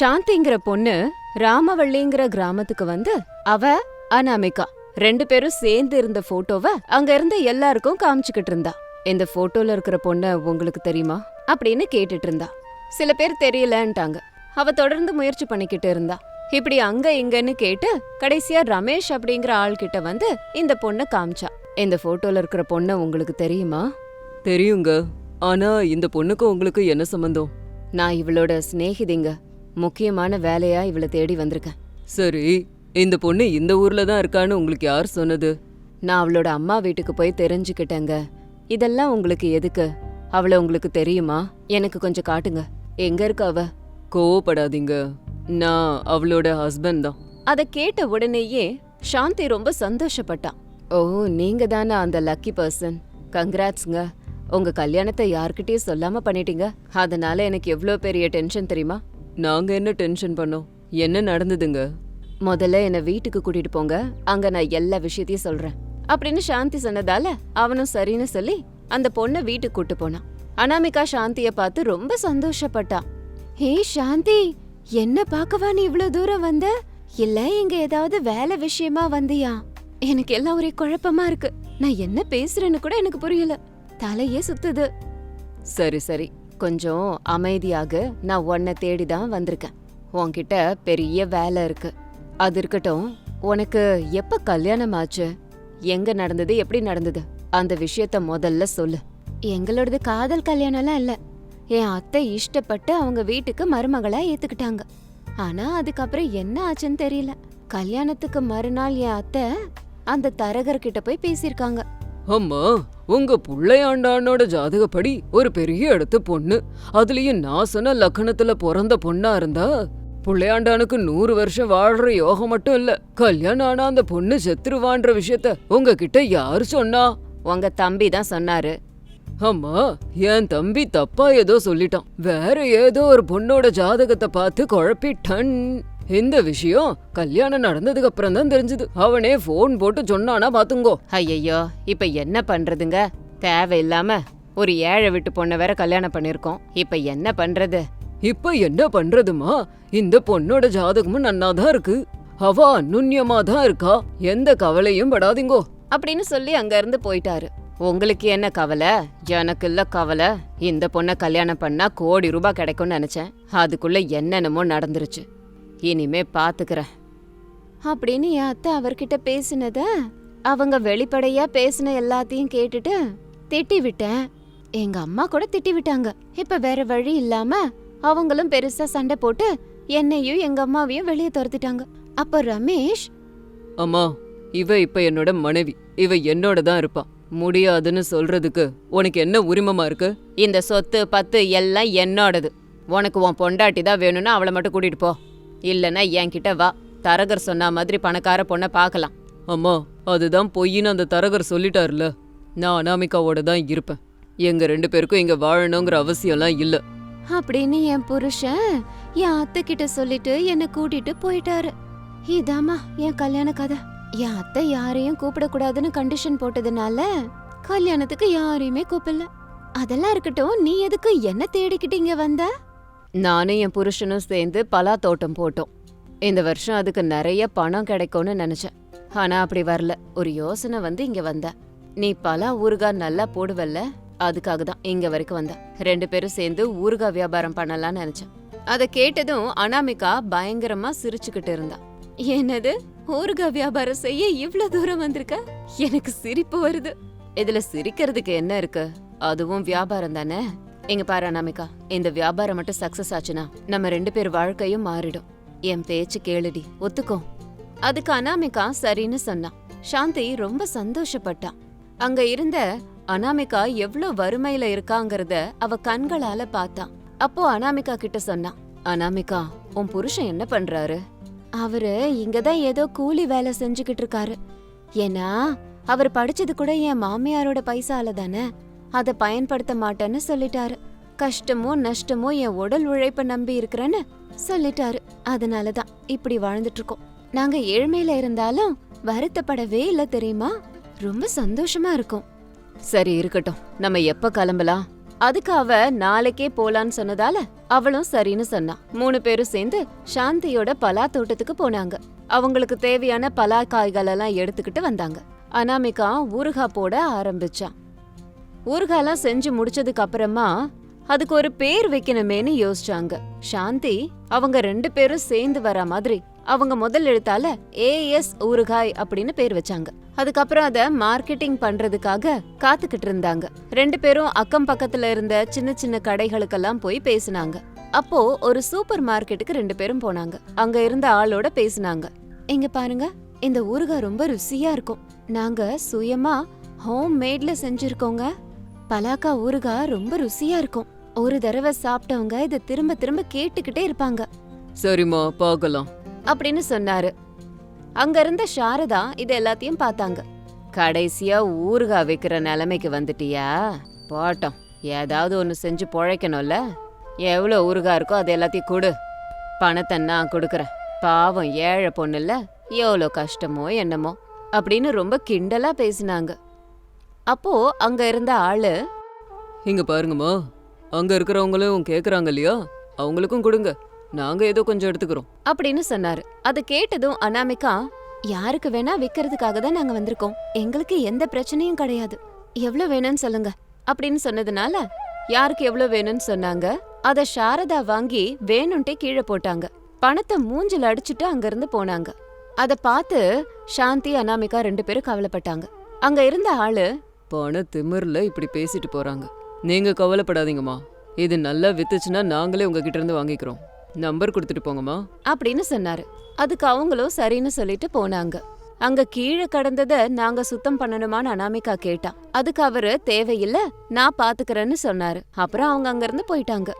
சாந்திங்கிற பொண்ணு ராமவள்ளிங்கிற கிராமத்துக்கு வந்து அவ அனாமிகா ரெண்டு பேரும் சேர்ந்து இருந்த போட்டோவை அங்க இருந்த எல்லாருக்கும் காமிச்சுக்கிட்டு இருந்தா. இந்த போட்டோல இருக்கிற பொண்ண உங்களுக்கு தெரியுமா? அப்படின்னு கேட்டுட்டு இருந்தா. சில பேர் தெரியலன்ட்டாங்க. அவ தொடர்ந்து முயற்சி பண்ணிக்கிட்டு இருந்தா. இப்படி அங்க இங்கன்னு கேட்டு கடைசியா ரமேஷ் அப்படிங்கிற ஆள் கிட்ட வந்து இந்த பொண்ண காமிச்சா. இந்த போட்டோல இருக்கிற பொண்ண உங்களுக்கு தெரியுமா? தெரியுங்க. ஆனா இந்த பொண்ணுக்கு உங்களுக்கு என்ன சம்பந்தம்? நான் இவளோட சிநேகிதிங்க. முக்கியமான வேலையா இவளை தேடி வந்திருக்கேன். சரி இந்த பொண்ணு இந்த ஊர்ல தான் இருக்கான்னு உங்களுக்கு யார் சொன்னது? நான் அவளோட அம்மா வீட்டுக்கு போய் தெரிஞ்சுக்கிட்டேங்க. இதெல்லாம் உங்களுக்கு எதுக்கு? அவளை உங்களுக்கு தெரியுமா? எனக்கு கொஞ்சம் காட்டுங்க. எங்க இருக்க அவ? கோவப்படாதீங்க. நான் அவளோட ஹஸ்பண்ட் தான். அத கேட்ட உடனேயே சாந்தி ரொம்ப சந்தோஷப்பட்டான் ஓ நீங்க தானே அந்த லக்கி பர்சன் கங்க்ராட்ஸ்ங்க உங்க கல்யாணத்தை யார்கிட்டயும் சொல்லாம பண்ணிட்டீங்க. அதனால எனக்கு எவ்ளோ பெரிய டென்ஷன் தெரியுமா? நாங்க என்ன டென்ஷன் பண்ணோம்? என்ன நடந்ததுங்க? முதல்ல என்ன வீட்டுக்கு கூட்டிட்டு போங்க. அங்க நான் எல்லா விஷயத்தையும் சொல்றேன். அப்படின்னு சாந்தி சொன்னதால அவனும் சரின்னு சொல்லி அந்த பொண்ணை வீட்டுக்கு கூட்டு போனான். அனாமிகா சாந்திய பார்த்து ரொம்ப சந்தோஷப்பட்டான். ஹே சாந்தி என்ன பார்க்கவா நீ இவ்ளோ தூரம் வந்த? இல்ல இங்க ஏதாவது வேலை விஷயமா வந்தியா? எனக்கு எல்லாம் ஒரே குழப்பமா இருக்கு. நான் என்ன பேசுறேன்னு கூட எனக்கு புரியல. தலையே சுத்துது. சரி சரி. கொஞ்சம் அமைதியாக நான் உன்னை தேடி தான் வந்திருக்கேன். உன்கிட்ட பெரிய வேலை இருக்கு. அது இருக்கட்டும் உனக்கு எப்ப கல்யாணம் ஆச்சு? எங்க நடந்தது எப்படி நடந்தது? அந்த விஷயத்த முதல்ல சொல்லு. எங்களோடது காதல் கல்யாணம்லாம் இல்லை. என் அத்தை இஷ்டப்பட்டு அவங்க வீட்டுக்கு மருமகளா ஏத்துக்கிட்டாங்க. ஆனா அதுக்கப்புறம் என்ன ஆச்சுன்னு தெரியல. கல்யாணத்துக்கு மறுநாள் என் அத்தை அந்த தரகர்கிட்ட போய் பேசியிருக்காங்க. அம்மா உங்க புள்ளையாண்டானோட ஜாதகப்படி ஒரு பெரிய இடத்து பொண்ணு. அதுலயும் நான் சொன்ன லக்கணத்துல பிறந்த பொண்ணா இருந்தா புள்ளையாண்டானுக்கு நூறு வருஷம் வாழ்ற யோகம் மட்டும் இல்ல கல்யாணம் ஆனா அந்த பொண்ணு செத்துருவான்ற விஷயத்த உங்ககிட்ட யாரு சொன்னா? உங்க தம்பி தான் சொன்னாரு. அம்மா என் தம்பி தப்பா ஏதோ சொல்லிட்டான். வேற ஏதோ ஒரு பொண்ணோட ஜாதகத்தை பார்த்து குழப்பிட்டன். இந்த விஷயம் கல்யாணம் நடந்ததுக்கு அப்புறம் தான் தெரிஞ்சது. அவனே ஃபோன் போட்டு சொன்னானா பாத்துங்கோ. ஐயையோ இப்ப என்ன பண்றதுங்க? தேவையில்லாம ஒரு ஏழை விட்டு பொண்ணை வேற கல்யாணம் பண்ணிருக்கோம் இப்ப என்ன பண்றது? இப்ப என்ன பண்றதுமா? இந்த பொண்ணோட ஜாதகமும் நன்னாதான் இருக்கு. அவ அனுன்யமா தான் இருக்கா? எந்த கவலையும் படாதீங்கோ. அப்படின்னு சொல்லி அங்க இருந்து போயிட்டாரு. உங்களுக்கு என்ன கவலை? எனக்கு இல்ல கவலை. இந்த பொண்ணை கல்யாணம் பண்ணா கோடி ரூபாய் கிடைக்கும்னு நினைச்சேன். அதுக்குள்ள என்னென்னமோ நடந்துருச்சு. இனிமே பாத்துக்கிறேன். அப்படின்னு என் அத்தை அவர்கிட்ட பேசினத அவங்க வெளிப்படையா பேசின எல்லாத்தையும் கேட்டுட்டு திட்டி விட்டேன். எங்க அம்மா கூட திட்டி விட்டாங்க. இப்ப வேற வழி இல்லாம அவங்களும் பெருசா சண்டை போட்டு என்னையும் எங்க அம்மாவையும் வெளியே துரத்திட்டாங்க. அப்ப ரமேஷ்? அம்மா இவ இப்ப என்னோட மனைவி. இவ என்னோட தான் இருப்பா. முடியாதுன்னு சொல்றதுக்கு உனக்கு என்ன உரிமமா இருக்கு? இந்த சொத்து பத்து எல்லாம் என்னோடது. உனக்கு உன் பொண்டாட்டி தான் வேணும்னா அவளை மட்டும் கூட்டிட்டு போ. இல்லைன்னா என்கிட்ட வா. தரகர் சொன்ன மாதிரி பணக்கார பொண்ணை பார்க்கலாம் அம்மா அதுதான் பொய்ன்னு அந்த தரகர் சொல்லிட்டாருல. நான் அனாமிகாவோட தான் இருப்பேன். எங்க ரெண்டு பேருக்கும் இங்க வாழணுங்கிற அவசியம்லாம் இல்ல. அப்படின்னு என் புருஷன் என் அத்தை கிட்ட சொல்லிட்டு என்னை கூட்டிட்டு போயிட்டாரு. இதாம்மா என் கல்யாண கதை. என் அத்தை யாரையும் கூப்பிடக்கூடாதுன்னு கண்டிஷன் போட்டதுனால கல்யாணத்துக்கு யாரையுமே கூப்பிடல. அதெல்லாம் இருக்கட்டும் நீ எதுக்கு என்ன தேடிக்கிட்டீங்க வந்த? நானும் என் புருஷனும் சேர்ந்து பலா தோட்டம் போட்டோம். இந்த வருஷம் அதுக்கு நிறைய பணம் கிடைக்கும்னு நினைச்சேன். ஆனா அப்படி வரல. ஒரு யோசனை வந்து இங்க வந்த. நீ பலா ஊறுகாய் நல்லா போடுவல்ல? அதுக்காக தான் இங்க வரைக்கும் வந்த. ரெண்டு பேரும் சேர்ந்து ஊறுகாய் வியாபாரம் பண்ணலாம்னு நினைச்சேன். அதை கேட்டதும் அனாமிகா பயங்கரமா சிரிச்சுக்கிட்டு இருந்தா. என்னது? ஊறுகாய் வியாபாரம் செய்ய இவ்வளவு தூரம் வந்திருக்க? எனக்கு சிரிப்பு வருது. இதுல சிரிக்கிறதுக்கு என்ன இருக்கு? அதுவும் வியாபாரம் தானே? இங்க பாரு அனாமிகா இந்த வியாபாரம் மட்டும் சக்சஸ் ஆச்சுன்னா நம்ம ரெண்டு பேர் வாழ்க்கையும் மாறிடும். என் பேச்சு கேளுடி ஒத்துக்கோ. அதுக்கு அனாமிகா சரின்னு சொன்னான் சாந்தி ரொம்ப சந்தோஷப்பட்டான் அங்க இருந்த அனாமிகா எவ்ளோ வறுமையில இருக்காங்கறத அவ கண்களால பார்த்தான் அப்போ அனாமிகா கிட்ட சொன்னான் அனாமிகா உன் புருஷன் என்ன பண்றாரு? அவரு இங்கதான் ஏதோ கூலி வேலை செஞ்சுக்கிட்டு இருக்காரு. ஏன்னா அவர் படிச்சது கூட என் மாமியாரோட பைசால தானே. அத பயன்படுத்த மாட்டேன்னு சொல்லிட்டாரு. கஷ்டமோ நஷ்டமோ என் உடல் உழைப்ப நம்பி இருக்கிறேன்னு சொல்லிட்டாரு. அதனாலதான் இப்படி வாழ்ந்துட்டு இருக்கோம். நாங்க ஏழ்மையில இருந்தாலும் வருத்தப்படவே இல்ல தெரியுமா? ரொம்ப சந்தோஷமா இருக்கும். சரி இருக்கட்டும். நம்ம எப்ப கிளம்பலாம்? அதுக்கு அவ நாளைக்கே போலான்னு சொன்னதால அவளும் சரின்னு சொன்னா. மூணு பேரும் சேர்ந்து சாந்தியோட பலா தோட்டத்துக்கு போனாங்க. அவங்களுக்கு தேவையான பலா காய்கள் எல்லாம் எடுத்துக்கிட்டு வந்தாங்க. அனாமிகா ஊறுகாய் போட ஆரம்பிச்சான் ஊறுகாலாம் செஞ்சு முடிச்சதுக்கு அப்புறமா அதுக்கு ஒரு பேர் வைக்கணுமேன்னு யோசிச்சாங்க. சாந்தி அவங்க ரெண்டு பேரும் சேர்ந்து வர மாதிரி அவங்க முதல் எழுத்தால ஏஎஸ் ஊறுகாய் அப்படின்னு பேர் வச்சாங்க. அதுக்கப்புறம் அத மார்க்கெட்டிங் பண்றதுக்காக காத்துக்கிட்டு இருந்தாங்க. ரெண்டு பேரும் அக்கம் பக்கத்துல இருந்த சின்ன சின்ன கடைகளுக்கெல்லாம் போய் பேசினாங்க. அப்போ ஒரு சூப்பர் மார்க்கெட்டுக்கு ரெண்டு பேரும் போனாங்க. அங்க இருந்த ஆளோட பேசினாங்க. இங்க பாருங்க இந்த ஊறுகாய் ரொம்ப ருசியா இருக்கும். நாங்க சுயமா ஹோம் மேட்ல செஞ்சிருக்கோங்க. பலாக்கா ஊறுகாய் ரொம்ப ருசியா இருக்கும். ஒரு தடவை சாப்பிட்டவங்க இதை திரும்ப திரும்ப கேட்டுக்கிட்டே இருப்பாங்க. சரிம்மா பார்க்கலாம். அப்படின்னு சொன்னாரு. அங்க இருந்த சாரதா இது எல்லாத்தையும் பார்த்தாங்க. கடைசியா ஊறுகாய் வைக்கிற நிலைமைக்கு வந்துட்டியா? போட்டோம். ஏதாவது ஒன்று செஞ்சு பொழைக்கணும்ல? எவ்வளோ ஊறுகாய் இருக்கோ அது எல்லாத்தையும் கொடு. பணத்தை நான் கொடுக்குறேன். பாவம் ஏழை பொண்ணுல்ல எவ்வளோ கஷ்டமோ என்னமோ அப்படின்னு ரொம்ப கிண்டலா பேசினாங்க. அப்போ அங்க இருந்த ஆளு இங்க பாருங்கம்மா. அங்க இருக்கிறவங்களும் கேக்குறாங்க இல்லையா அவங்களுக்கும் கொடுங்க. நாங்க ஏதோ கொஞ்சம் எடுத்துக்கிறோம். அப்படின்னு சொன்னாரு. அது கேட்டதும் அனாமிகா யாருக்கு வேணா விக்கிறதுக்காக தான் நாங்க வந்திருக்கோம். எங்களுக்கு எந்த பிரச்சனையும் கிடையாது. எவ்வளவு வேணும்னு சொல்லுங்க. அப்படின்னு சொன்னதுனால யாருக்கு எவ்வளவு வேணும்னு சொன்னாங்க அத சாரதா வாங்கி வேணும்ட்டே கீழே போட்டாங்க. பணத்தை மூஞ்சில அடிச்சுட்டு அங்கிருந்து போனாங்க. அத பார்த்து சாந்தி அனாமிகா ரெண்டு பேரும் கவலைப்பட்டாங்க. அங்க இருந்த ஆளு பண திமிர்ல இப்படி பேசிட்டு போறாங்க. நீங்க கவலைப்படாதீங்கம்மா. இது நல்லா வித்துச்சுன்னா நாங்களே உங்ககிட்ட இருந்து வாங்கிக்கிறோம். நம்பர் கொடுத்துட்டு போங்கம்மா. அப்படின்னு சொன்னாரு. அதுக்கு அவங்களும் சரின்னு சொல்லிட்டு போனாங்க. அங்க கீழே கடந்தத நாங்க சுத்தம் பண்ணணுமான்னு அனாமிகா கேட்டா. அதுக்கு அவரு தேவையில்ல நான் பாத்துக்கறேன்னு சொன்னாரு. அப்புறம் அவங்க அங்க இருந்து போயிட்டாங்க.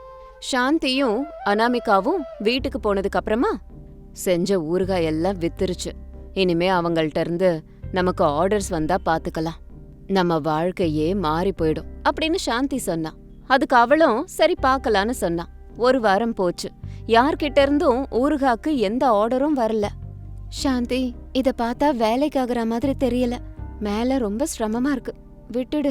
சாந்தியும் அனாமிகாவும் வீட்டுக்கு போனதுக்கு அப்புறமா செஞ்ச ஊறுகாய் எல்லாம் வித்துருச்சு. இனிமே அவங்கள்ட்ட இருந்து நமக்கு ஆர்டர்ஸ் வந்தா பாத்துக்கலாம். நம்ம வாழ்க்கையே மாறி போயிடும் அப்படின்னு சாந்தி சொன்னா அதுக்கு அவளும் சரி பார்க்கலான்னு சொன்னா. ஒரு வாரம் போச்சு. யார்கிட்ட இருந்தும் ஊருகாக்கு எந்த ஆர்டரும் வரல. சாந்தி இத பார்த்தா வேலைக்காகிற மாதிரி தெரியல. மேல ரொம்ப சிரமமா இருக்கு. விட்டுடு.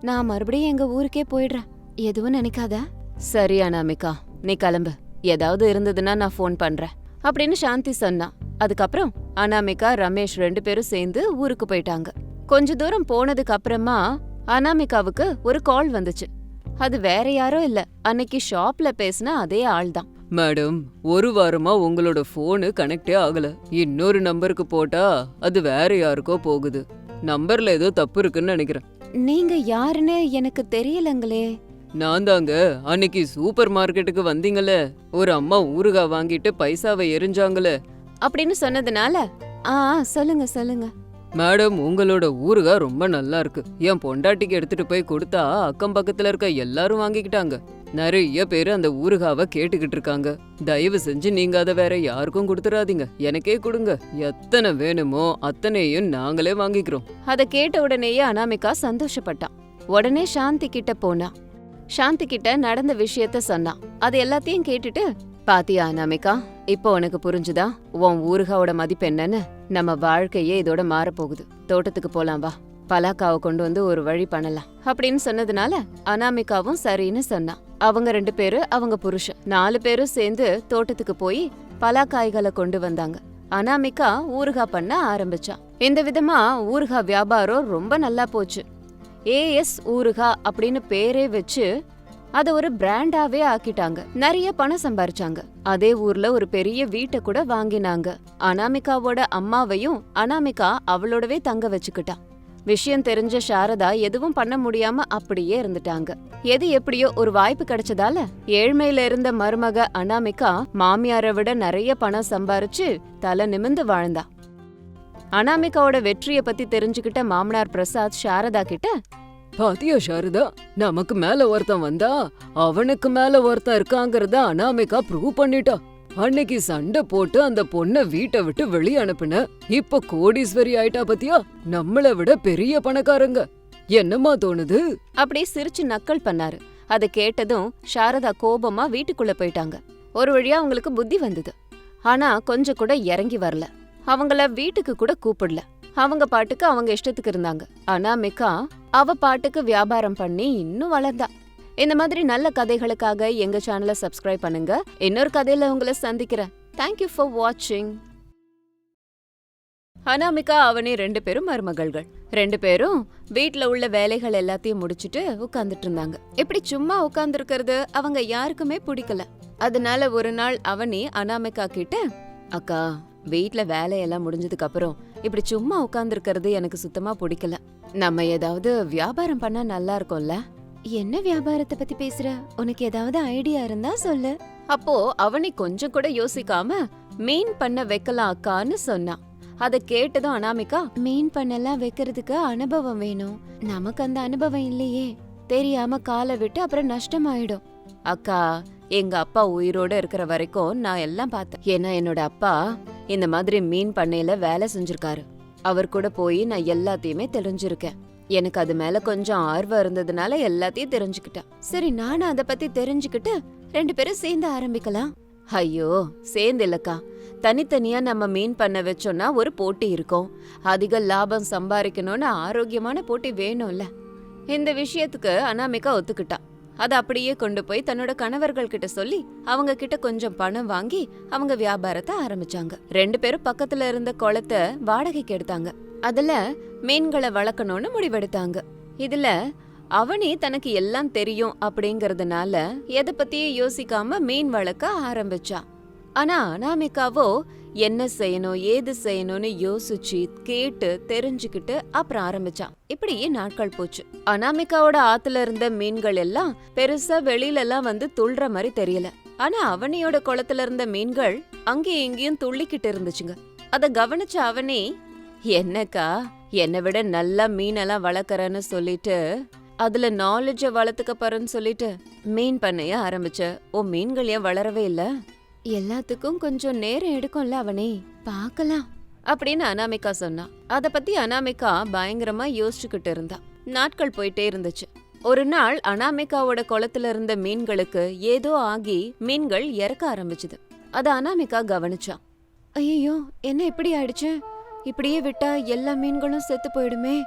நான் மறுபடியும் எங்க ஊருக்கே போயிடுறேன். எதுவும் நினைக்காத. சரி அனாமிகா. நீ கிளம்பு. ஏதாவது இருந்ததுன்னா நான் ஃபோன் பண்றேன் அப்படின்னு சாந்தி சொன்னா அதுக்கப்புறம் அனாமிகா ரமேஷ் ரெண்டு பேரும் சேர்ந்து ஊருக்கு போயிட்டாங்க. கொஞ்ச தூரம் போனதுக்கு அப்புறமா அனாமிகாவுக்கு ஒரு கால் வந்துச்சு. அது வேற யாரோ இல்ல. அன்னைக்கு ஷாப்ல பேசின அதே ஆள்தான் மேடம் ஒரு வாரமா உங்களோட ஃபோனு கனெக்டே ஆகல. இன்னொரு நம்பருக்கு போட்டா அது வேற யாருக்கோ போகுது. நம்பர்ல ஏதோ தப்பு இருக்குன்னு நினைக்கிறேன். நீங்க யாருன்னு எனக்கு தெரியலங்களே. நான் தாங்க அன்னைக்கு சூப்பர் மார்க்கெட்டுக்கு வந்தீங்கல்ல. ஒரு அம்மா ஊறுகாய் வாங்கிட்டு பைசாவை எரிஞ்சாங்களே அப்படின்னு சொன்னதுனால ஆ சொல்லுங்க சொல்லுங்க. மேடம் உங்களோட ஊருகா ரொம்ப நல்லா இருக்கு. என் பொண்டாட்டிக்கு எடுத்துட்டு போய் கொடுத்தா அக்கம் பக்கத்துல இருக்க எல்லாரும் வாங்கிக்கிட்டாங்க. நிறைய பேர் அந்த ஊறுகாவை கேட்டுக்கிட்டு இருக்காங்க. தயவு செஞ்சு நீங்க அதை வேற யாருக்கும் கொடுத்துடாதீங்க எனக்கே கொடுங்க. எத்தனை வேணுமோ அத்தனையும் நாங்களே வாங்கிக்கிறோம். அத கேட்ட உடனேயே அனாமிகா சந்தோஷப்பட்டான் உடனே சாந்தி கிட்ட போனா. சாந்தி கிட்ட நடந்த விஷயத்த சொன்னான் அது எல்லாத்தையும் கேட்டுட்டு பாத்தியா அனாமிகா? இப்போ உனக்கு புரிஞ்சுதா? உன் ஊறுகாவோட மதிப்பு என்னன்னு? நம்ம வாழ்க்கையே இதோட மாறப்போகுது. தோட்டத்துக்கு போலாம் வா. பலாக்காவை கொண்டு வந்து ஒரு வழி பண்ணலாம். அப்படின்னு சொன்னதுனால அனாமிகாவும் சரின்னு சொன்னான் அவங்க ரெண்டு பேரு அவங்க புருஷன். நாலு பேரும் சேர்ந்து தோட்டத்துக்கு போய் பலாக்காய்களை கொண்டு வந்தாங்க. அனாமிகா ஊறுகாய் பண்ண ஆரம்பிச்சா. இந்த விதமா ஊறுகாய் வியாபாரம் ரொம்ப நல்லா போச்சு. ஏஎஸ் ஊறுகா அப்படின்னு பேரே வச்சு அத ஒரு பிராண்டாவே ஆக்கிட்டாங்க. நிறைய பணம் சம்பாரிச்சாங்க. அதே ஊர்ல ஒரு பெரிய வீட்டை கூட வாங்கினாங்க. அனாமிகாவோட அம்மாவையும் அனாமிகா அவளோடவே தங்க வச்சுக்கிட்டா. விஷயம் தெரிஞ்ச சாரதா எதுவும் பண்ண முடியாம அப்படியே இருந்துட்டாங்க. எது எப்படியோ ஒரு வாய்ப்பு கிடைச்சதால ஏழ்மையில இருந்த மருமக அனாமிகா மாமியாரை விட நிறைய பணம் சம்பாரிச்சு தலை நிமிந்து வாழ்ந்தா. அனாமிகாவோட வெற்றிய பத்தி தெரிஞ்சுக்கிட்ட மாமனார் பிரசாத் சாரதா கிட்ட பாத்தியா சாரதா? நமக்கு மேல ஒருத்தன் வந்தா அவனுக்கு மேல ஒருத்தன் இருக்காங்கறத அனாமிகா ப்ரூவ் பண்ணிட்டா. அன்னைக்கு சண்டை போட்டு அந்த பொண்ண வீட்டை விட்டு வெளிய அனுப்புன. இப்ப கோடீஸ்வரி ஆயிட்டா பாத்தியா? நம்மள விட பெரிய பணக்காரங்க. என்னமா தோணுது? அப்படி சிரிச்சு நக்கல் பண்ணாரு. அத கேட்டதும் சாரதா கோபமா வீட்டுக்குள்ள போயிட்டாங்க. ஒரு வழியா அவங்களுக்கு புத்தி வந்தது. ஆனா கொஞ்சம் கூட இறங்கி வரல. அவங்கள வீட்டுக்கு கூட கூப்பிடல. அவங்க பாட்டுக்கு அவங்க இஷ்டத்துக்கு இருந்தாங்க. ஆனா அவ பாட்டுக்கு வியாபாரம் பண்ணி இன்னும் வளர்ந்தா. இந்த மாதிரி நல்ல கதைகளுக்காக எங்க சேனலை சப்ஸ்கிரைப் பண்ணுங்க. இன்னொரு கதையில உங்களை சந்திக்கிறேன். தேங்க்யூ ஃபார் வாட்சிங் அனாமிகா அவனி ரெண்டு பேரும் மருமகள்கள். ரெண்டு பேரும் வீட்ல உள்ள வேலைகள் எல்லாத்தையும் முடிச்சிட்டு உட்காந்துட்டு இருந்தாங்க. இப்படி சும்மா உட்காந்துருக்கிறது அவங்க யாருக்குமே பிடிக்கல. அதனால ஒரு நாள் அவனி அனாமிகா கிட்ட அக்கா வீட்ல வேலையெல்லாம் முடிஞ்சதுக்கு அப்புறம் இப்படி சும்மா உட்கார்ந்துருக்கிறது எனக்கு சுத்தமா பிடிக்கல. நம்ம ஏதாவது வியாபாரம் பண்ணா நல்லா இருக்கும்ல? என்ன வியாபாரத்தை பத்தி பேசுற? உனக்கு ஏதாவது ஐடியா இருந்தா சொல்லு. அப்போ அவனி கொஞ்சம் கூட யோசிக்காம மீன் பண்ண வைக்கலாம் அக்கான்னு சொன்னான் அத கேட்டதும் அனாமிகா மீன் பண்ணெல்லாம் வைக்கிறதுக்கு அனுபவம் வேணும். நமக்கு அந்த அனுபவம் இல்லையே. தெரியாம காலை விட்டு அப்புறம் நஷ்டமாயிடும். அக்கா எங்க அப்பா உயிரோட இருக்கிற வரைக்கும் நான் எல்லாம் பார்த்தேன். ஏன்னா என்னோட அப்பா இந்த மாதிரி மீன் பண்ணையில வேலை செஞ்சிருக்காரு. அவர் கூட போய் நான் எல்லாத்தையுமே தெரிஞ்சிருக்கேன். எனக்கு அது மேல கொஞ்சம் ஆர்வம் இருந்ததுனால எல்லாத்தையும் தெரிஞ்சுக்கிட்டேன். சரி நானும் அதை பத்தி தெரிஞ்சுக்கிட்டு ரெண்டு பேரும் சேர்ந்து ஆரம்பிக்கலாம். ஐயோ சேர்ந்து இல்லக்கா. தனித்தனியா நம்ம மீன் பண்ண வச்சோம்னா ஒரு போட்டி இருக்கும். அதிக லாபம் சம்பாதிக்கணும்னு ஆரோக்கியமான போட்டி வேணும்ல. இந்த விஷயத்துக்கு அனாமிகா ஒத்துக்கிட்டா. அதை அப்படியே கொண்டு போய் தன்னோட கணவர்கள் கிட்ட சொல்லி அவங்க கிட்ட கொஞ்சம் பணம் வாங்கி அவங்க வியாபாரத்தை ஆரம்பிச்சாங்க. ரெண்டு பேரும் பக்கத்துல இருந்த குளத்தை வாடகைக்கு எடுத்தாங்க. அதுல மீன்களை வளர்க்கணும்னு முடிவெடுத்தாங்க. இதுல அவனே தனக்கு எல்லாம் தெரியும் அப்படிங்கறதுனால எதை பத்தியும் யோசிக்காம மீன் வளர்க்க ஆரம்பிச்சா ஆனா அனாமிகாவோ என்ன செய்யணும் ஏது செய்யணும்னு யோசிச்சு கேட்டு தெரிஞ்சுக்கிட்டு அப்புறம் ஆரம்பிச்சான். இப்படியே நாட்கள் போச்சு. அனாமிகாவோட ஆத்துல இருந்த மீன்கள் எல்லாம் பெருசா வெளியில எல்லாம் வந்து துள்ற மாதிரி தெரியல. ஆனா அவனியோட குளத்துல இருந்த மீன்கள் அங்கேயும் இங்கேயும் துள்ளிக்கிட்டு இருந்துச்சுங்க. அத கவனிச்ச அவனே என்னக்கா என்னை விட நல்லா மீனெல்லாம் வளர்க்கறேன்னு சொல்லிட்டு அதுல நாலேஜ வளர்த்துக்க போறேன்னு சொல்லிட்டு மீன் பண்ணைய ஆரம்பிச்ச? ஓ மீன்கள் ஏன் வளரவே இல்ல? எல்லாத்துக்கும் கொஞ்சம் நேரம் எடுக்கும்ல அவனே. பார்க்கலாம். அப்படின்னு அனாமிகா சொன்னா. அத பத்தி அனாமிகா பயங்கரமா யோசிச்சுக்கிட்டு இருந்தா. நாட்கள் போயிட்டே இருந்துச்சு. ஒரு நாள் அனாமிகாவோட குளத்துல இருந்த மீன்களுக்கு ஏதோ ஆகி மீன்கள் இறக்க ஆரம்பிச்சுது. அத அனாமிகா கவனிச்சா. ஐயோ என்ன இப்படி ஆயிடுச்சு? இப்படியே விட்டா எல்லா மீன்களும் செத்து போயிடுமே?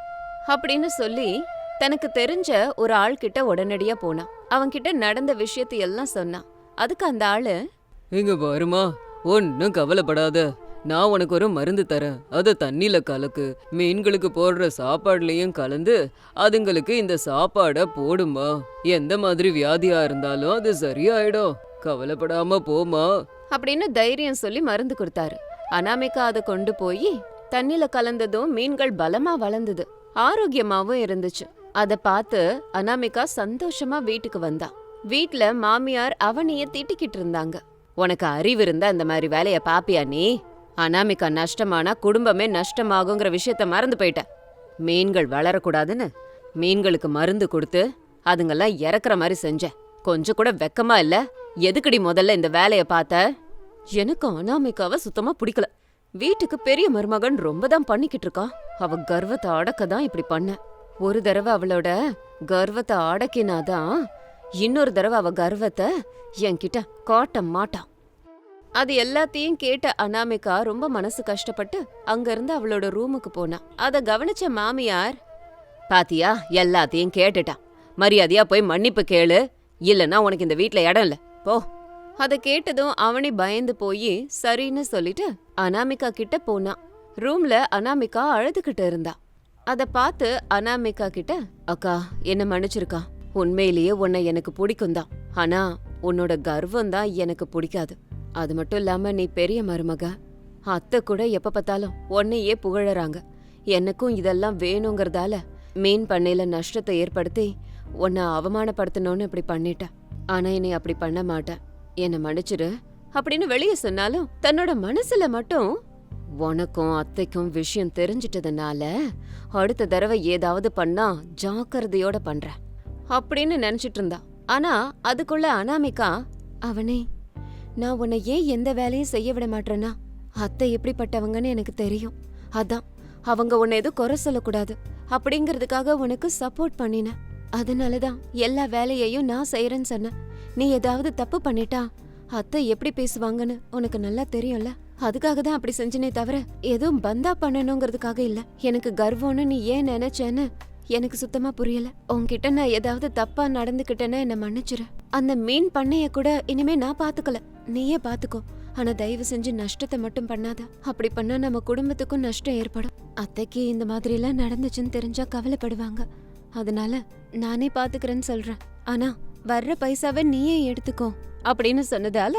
அப்படின்னு சொல்லி தனக்கு தெரிஞ்ச ஒரு ஆள் கிட்ட உடனடியா போனான் அவன்கிட்ட நடந்த விஷயத்தை எல்லாம் சொன்னான் அதுக்கு அந்த ஆளு இங்க பாருமா ஒன்னும் கவலைப்படாத. நான் உனக்கு ஒரு மருந்து தரேன். அதை தண்ணியில கலக்கு. மீன்களுக்கு போடுற சாப்பாடுலையும் கலந்து அதுங்களுக்கு இந்த சாப்பாடை போடுமா. எந்த மாதிரி வியாதியா இருந்தாலும் அது சரியாயிடும். கவலைப்படாம போமா. அப்படின்னு தைரியம் சொல்லி மருந்து கொடுத்தாரு. அனாமிகா அதை கொண்டு போய் தண்ணில கலந்ததும் மீன்கள் பலமா வளர்ந்தது. ஆரோக்கியமாவும் இருந்துச்சு. அதை பார்த்து அனாமிகா சந்தோஷமா வீட்டுக்கு வந்தா. வீட்ல மாமியார் அவனைய திட்டிக்கிட்டு இருந்தாங்க. உனக்கு அறிவு இருந்தா இந்த மாதிரி வேலைய பாப்பியா நீ? அனாமிகா நஷ்டமானா குடும்பமே நஷ்டமாகுங்கிற விஷயத்த மறந்து போயிட்ட. மீன்கள் வளரக்கூடாதுன்னு மீன்களுக்கு மருந்து கொடுத்து அதுங்கெல்லாம் இறக்குற மாதிரி செஞ்ச. கொஞ்சம் கூட வெக்கமா இல்ல? எதுக்கடி முதல்ல இந்த வேலைய பார்த்த? எனக்கு அனாமிகாவை சுத்தமா பிடிக்கல. வீட்டுக்கு பெரிய மருமகன் ரொம்ப தான் பண்ணிக்கிட்டு இருக்கான் அவ கர்வத்தை அடக்க தான் இப்படி பண்ண. ஒரு தடவை அவளோட கர்வத்தை அடக்கினாதான் இன்னொரு தடவை அவ கர்வத்தை என்கிட்ட காட்ட மாட்டான் அது எல்லாத்தையும் கேட்ட அனாமிகா ரொம்ப மனசு கஷ்டப்பட்டு அங்கிருந்து அவளோட ரூமுக்கு போனா. அதை கவனிச்ச மாமியார் பாத்தியா எல்லாத்தையும் கேட்டுட்டான் மரியாதையா போய் மன்னிப்பு கேளு. இல்லைன்னா உனக்கு இந்த வீட்டில் இடம் இல்லை. போ. அதை கேட்டதும் அவனே பயந்து போய் சரின்னு சொல்லிட்டு அனாமிகா கிட்ட போனான் ரூம்ல அனாமிகா அழுதுகிட்டு இருந்தா. அதை பார்த்து அனாமிகா கிட்ட அக்கா என்ன மன்னிச்சிருக்கா? உண்மையிலேயே உன்னை எனக்கு பிடிக்கும் தான். ஆனா உன்னோட கர்வம் தான் எனக்கு பிடிக்காது. அது மட்டும் இல்லாம நீ பெரிய மருமக. அத்தை கூட எப்ப பார்த்தாலும் உன்னையே புகழறாங்க. எனக்கும் இதெல்லாம் வேணுங்கிறதால மீன் பண்ணையில நஷ்டத்தை ஏற்படுத்தி உன்னை அவமானப்படுத்தணும்னு இப்படி பண்ணிட்டேன் ஆனா என்னை அப்படி பண்ண மாட்டேன் என்னை மன்னிச்சிரு. அப்படின்னு வெளியே சொன்னாலும் தன்னோட மனசுல மட்டும் உனக்கும் அத்தைக்கும் விஷயம் தெரிஞ்சிட்டதுனால அடுத்த தடவை ஏதாவது பண்ணா ஜாக்கிரதையோட பண்றேன். அப்படின்னு நினைச்சிட்டு இருந்தா ஆனா அதுக்குள்ள அனாமிகா அவனே நான் உன்னை ஏன் எந்த வேலையும் செய்ய விட மாட்டேன்னா அத்தை எப்படிப்பட்டவங்கன்னு எனக்கு தெரியும். அதான் அவங்க உன்னை எதுவும் குறை சொல்லக்கூடாது அப்படிங்கிறதுக்காக உனக்கு சப்போர்ட் பண்ணினேன். அதனாலதான் எல்லா வேலையையும் நான் செய்யறேன்னு சொன்னேன். நீ ஏதாவது தப்பு பண்ணிட்டா அத்தை எப்படி பேசுவாங்கன்னு உனக்கு நல்லா தெரியும்ல? அதுக்காக தான் அப்படி செஞ்சனே தவிர எதுவும் பந்தா பண்ணணுங்கிறதுக்காக இல்ல. எனக்கு கர்வம்னு நீ ஏன் நினைச்சேன்னு எனக்கு சுத்தமா புரியல. உன்கிட்ட நான் ஏதாவது தப்பா நடந்துகிட்டேன்னா என்ன மன்னிச்சிரு. அந்த மீன் பண்ணைய கூட இனிமே நான் பாத்துக்கல. நீயே பாத்துக்கோ. ஆனா தயவு செஞ்சு நஷ்டத்தை மட்டும் பண்ணாத. அப்படி பண்ணா நம்ம குடும்பத்துக்கும் நஷ்டம் ஏற்படும். அத்தைக்கு இந்த மாதிரி எல்லாம் நடந்துச்சுன்னு தெரிஞ்சா கவலைப்படுவாங்க. அதனால நானே பாத்துக்கிறேன்னு சொல்றேன். ஆனா வர்ற பைசாவை நீயே எடுத்துக்கோ. அப்படின்னு சொன்னதால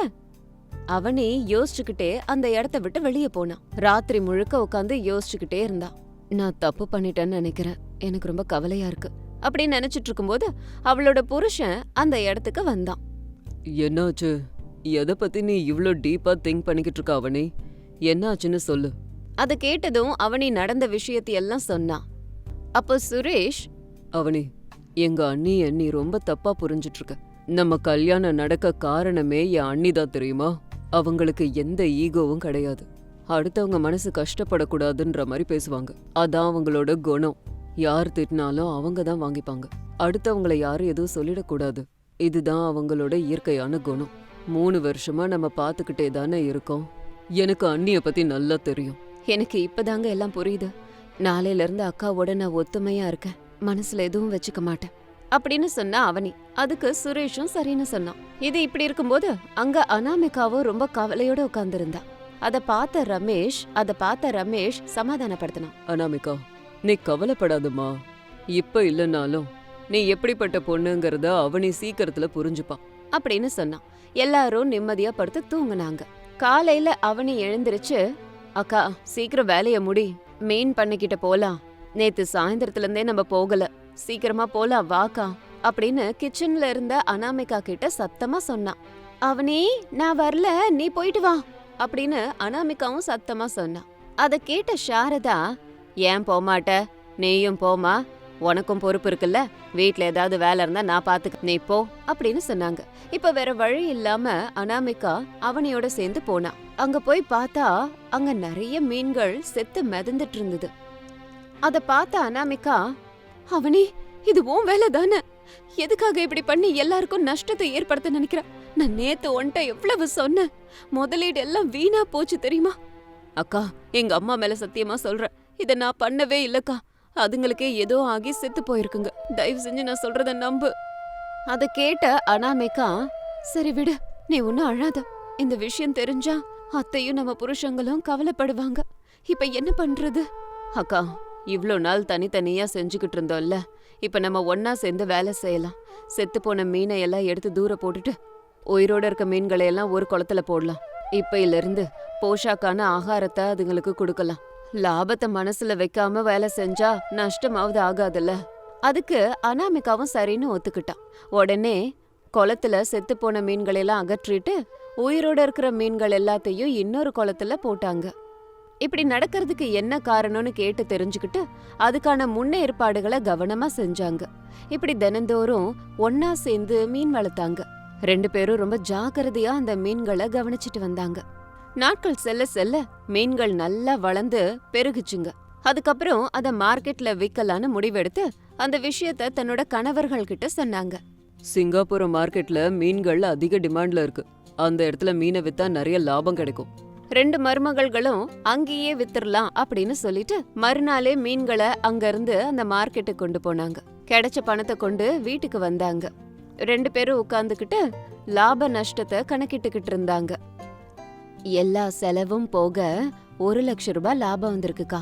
அவனே யோசிச்சுக்கிட்டே அந்த இடத்த விட்டு வெளியே போனான். ராத்திரி முழுக்க உட்காந்து யோசிச்சுக்கிட்டே இருந்தான். நான் தப்பு பண்ணிட்டேன்னு நினைக்கிறேன். எனக்கு ரொம்ப கவலையா இருக்கு அப்படின்னு நினைச்சிட்டு இருக்கும்போது அவளோட புருஷன் அந்த இடத்துக்கு வந்தான். என்னாச்சு? எதை பத்தி நீ இவ்ளோ டீப்பா திங்க் பண்ணிக்கிட்டு இருக்க அவனே? என்னாச்சுன்னு சொல்லு. அதை கேட்டதும் அவனி நடந்த விஷயத்தையெல்லாம் சொன்னான். அப்போ சுரேஷ் அவனே எங்க அண்ணிய நீ ரொம்ப தப்பா புரிஞ்சிட்டு இருக்க நம்ம கல்யாணம் நடக்க காரணமே என் அண்ணி தான் தெரியுமா? அவங்களுக்கு எந்த ஈகோவும் கிடையாது. அடுத்தவங்க மனசு கஷ்டப்படக்கூடாதுன்ற மாதிரி பேசுவாங்க. அதான் அவங்களோட குணம். யார் திட்டினாலும் அவங்க தான் வாங்கிப்பாங்க. அடுத்தவங்கள யாரும் எதுவும் சொல்லிடக்கூடாது. இதுதான் அவங்களோட இயற்கையான குணம். மூணு வருஷமா நம்ம பார்த்துக்கிட்டே தானே இருக்கோம். எனக்கு அண்ணிய பத்தி நல்லா தெரியும். எனக்கு இப்பதாங்க எல்லாம் புரியுது. நாளையில இருந்து அக்காவோட நான் ஒத்துமையா இருக்கேன். மனசுல எதுவும் வச்சுக்க மாட்டேன். அப்படின்னு சொன்னா அவனி. அதுக்கு சுரேஷும் சரின்னு சொன்னான். இது இப்படி இருக்கும்போது அங்க அனாமிகாவும் ரொம்ப கவலையோட உட்கார்ந்திருந்தா. அத பார்த்த ரமேஷ் அத பார்த்த ரமேஷ் சமாதானப்படுத்தினான். அனாமிகா நீ கவலைப்படாதம்மா. இப்ப இல்லைனாலும் நீ எப்படிப்பட்ட பொண்ணுங்கிறத அவனே சீக்கிரத்துல புரிஞ்சுப்பான். அப்படின்னு சொன்னான். எல்லாரும் நிம்மதியா படுத்து தூங்குனாங்க. காலையில அவனி எழுந்திருச்சு அக்கா சீக்கிரம் வேலைய முடி. மீன் பண்ணிக்கிட்ட போலாம். நேத்து சாயந்தரத்துல இருந்தே நம்ம போகல. சீக்கிரமா போலாம் வாக்கா. அப்படின்னு கிச்சன்ல இருந்த அனாமிகா கிட்ட சத்தமா சொன்னான். அவனே நான் வரல நீ போயிட்டு வா. அப்படின்னு அனாமிகாவும் சத்தமா சொன்னான். அத கேட்ட சாரதா ஏன் போமாட்ட நீயும் போமா உனக்கும் பொறுப்பு இருக்குல்ல? வீட்டில் ஏதாவது வேலை இருந்தா நான் பார்த்துக்க நீ போ அப்படின்னு சொன்னாங்க. இப்ப வேற வழி இல்லாம அனாமிகா அவனையோட சேர்ந்து போனா. அங்க போய் பார்த்தா அங்க நிறைய மீன்கள் செத்து மிதந்துட்டு இருந்தது. அத பார்த்த அனாமிகா அவனே இது உன் வேலை தானே? எதுக்காக இப்படி பண்ணி எல்லாருக்கும் நஷ்டத்தை ஏற்படுத்த நினைக்கிற? நான் நேத்து ஒன்ட்ட எவ்வளவு சொன்னேன். முதலீடு எல்லாம் வீணா போச்சு தெரியுமா? அக்கா எங்க அம்மா மேல சத்தியமா சொல்றேன் இத நான் பண்ணவே இல்லக்கா. அதுங்களுக்கே ஏதோ ஆகி செத்து போயிருக்குங்க. தயவு செஞ்சு நான் சொல்றத நம்பு. அத கேட்ட அனாமிகா சரி விடு நீ ஒன்னும் அழாத. இந்த விஷயம் தெரிஞ்சா அத்தையும் நம்ம புருஷங்களும் கவலைப்படுவாங்க. இப்ப என்ன பண்றது? அக்கா இவ்ளோ நாள் தனித்தனியா செஞ்சுக்கிட்டு இருந்தோம்ல. இப்ப நம்ம ஒன்னா சேர்ந்து வேலை செய்யலாம். செத்து போன மீனை எல்லாம் எடுத்து தூர போட்டுட்டு உயிரோட இருக்க மீன்களை எல்லாம் ஒரு குளத்துல போடலாம். இப்பையில இருந்து போஷாக்கான ஆகாரத்தை அதுங்களுக்கு கொடுக்கலாம். லாபத்தை மனசுல வைக்காம வேலை செஞ்சா நஷ்டமாவது ஆகாதுல்ல. அதுக்கு அனாமிகாவும் சரின்னு ஒத்துக்கிட்டான். உடனே குளத்துல செத்து போன மீன்களை எல்லாம் அகற்றிட்டு உயிரோட இருக்கிற மீன்கள் எல்லாத்தையும் இன்னொரு குளத்துல போட்டாங்க. இப்படி நடக்கிறதுக்கு என்ன காரணம்னு கேட்டு தெரிஞ்சுக்கிட்டு அதுக்கான முன்னேற்பாடுகளை கவனமா செஞ்சாங்க. இப்படி தினந்தோறும் ஒன்னா சேர்ந்து மீன் வளர்த்தாங்க. ரெண்டு பேரும் ரொம்ப ஜாக்கிரதையா அந்த மீன்களை கவனிச்சிட்டு வந்தாங்க. நாட்கள் செல்ல செல்ல மீன்கள் நல்லா வளர்ந்து பெருகுச்சுங்க. அதுக்கப்புறம் அத மார்க்கெட்ல விக்கலான்னு முடிவெடுத்து அந்த விஷயத்த தன்னோட கணவர்கள் கிட்ட சொன்னாங்க. சிங்கப்பூர் மார்க்கெட்ல மீன்கள் அதிக டிமாண்ட்ல இருக்கு. அந்த இடத்துல மீனை வித்தா நிறைய லாபம் கிடைக்கும். ரெண்டு மருமகள்களும் அங்கேயே வித்துறலாம் அப்படின்னு சொல்லிட்டு மறுநாளே மீன்களை அங்க இருந்து அந்த மார்க்கெட்டுக்கு கொண்டு போனாங்க. கிடைச்ச பணத்தை கொண்டு வீட்டுக்கு வந்தாங்க. ரெண்டு பேரும் உட்கார்ந்துகிட்டு லாப நஷ்டத்தை கணக்கிட்டுக்கிட்டு இருந்தாங்க. எல்லா செலவும் போக ஒரு லட்சம் ரூபாய் லாபம் வந்திருக்குக்கா.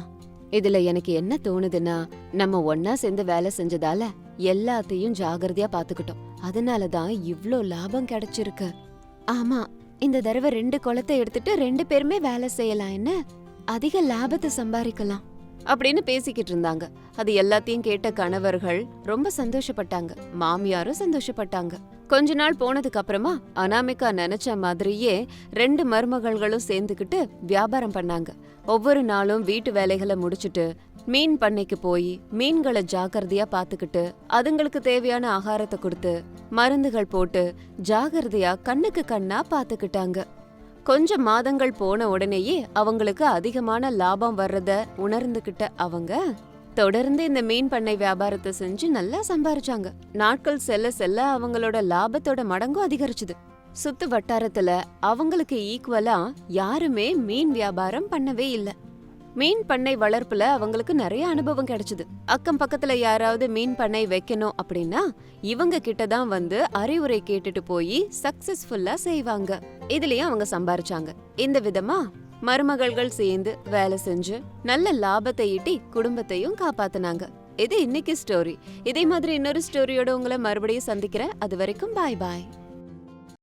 இதுல எனக்கு என்ன தோணுதுன்னா நம்ம ஒன்னா சேர்ந்து வேலை செஞ்சதால எல்லாத்தையும் ஜாகிரதையா பாத்துக்கிட்டோம். அதனாலதான் இவ்ளோ லாபம் கிடைச்சிருக்கு. ஆமா இந்த தடவை ரெண்டு குளத்தை எடுத்துட்டு ரெண்டு பேருமே வேலை செய்யலாம். என்ன? அதிக லாபத்தை சம்பாதிக்கலாம். அப்படின்னு பேசிக்கிட்டு இருந்தாங்க. அது எல்லாத்தையும் கேட்ட கணவர்கள் ரொம்ப சந்தோஷப்பட்டாங்க. மாமியாரும் சந்தோஷப்பட்டாங்க. கொஞ்ச நாள் போனதுக்கு அப்புறமா அனாமிகா நினைச்ச மாதிரியே ரெண்டு மருமகள்களும் சேர்ந்துக்கிட்டு வியாபாரம் பண்ணாங்க. ஒவ்வொரு நாளும் வீட்டு வேலைகளை முடிச்சுட்டு மீன் பண்ணைக்கு போய் மீன்களை ஜாக்கிரதையா பாத்துக்கிட்டு அதுங்களுக்கு தேவையான ஆகாரத்தை கொடுத்து மருந்துகள் போட்டு ஜாகிரதையா கண்ணுக்கு கண்ணா பாத்துக்கிட்டாங்க கொஞ்சம் மாதங்கள் போன உடனேயே அவங்களுக்கு அதிகமான லாபம் வர்றத உணர்ந்துகிட்ட அவங்க தொடர்ந்து இந்த மீன் பண்ணை வியாபாரத்தை செஞ்சு நல்லா சம்பாரிச்சாங்க. நாட்கள் செல்ல செல்ல அவங்களோட லாபத்தோட மடங்கும் அதிகரிச்சுது. சுத்து வட்டாரத்துல அவங்களுக்கு ஈக்குவலா யாருமே மீன் வியாபாரம் பண்ணவே இல்ல. மீன் பண்ணை வளர்ப்புல அவங்களுக்கு நிறைய அனுபவம் கிடைச்சது. அக்கம் பக்கத்துல யாராவது மீன் பண்ணை வைக்கணும் அப்படின்னா இவங்க கிட்ட தான் வந்து அறிவுரை கேட்டுட்டு போய் சக்சஸ்ஃபுல்லா செய்வாங்க. இதுலயும் அவங்க சம்பாரிச்சாங்க. இந்த விதமா மருமகள்கள் சேர்ந்து வேலை செஞ்சு நல்ல லாபத்தை ஈட்டி குடும்பத்தையும் காப்பாத்துனாங்க. இது இன்னைக்கு ஸ்டோரி இதே மாதிரி இன்னொரு ஸ்டோரியோட உங்களை மறுபடியும் சந்திக்கிறேன். அது வரைக்கும் பாய் பாய்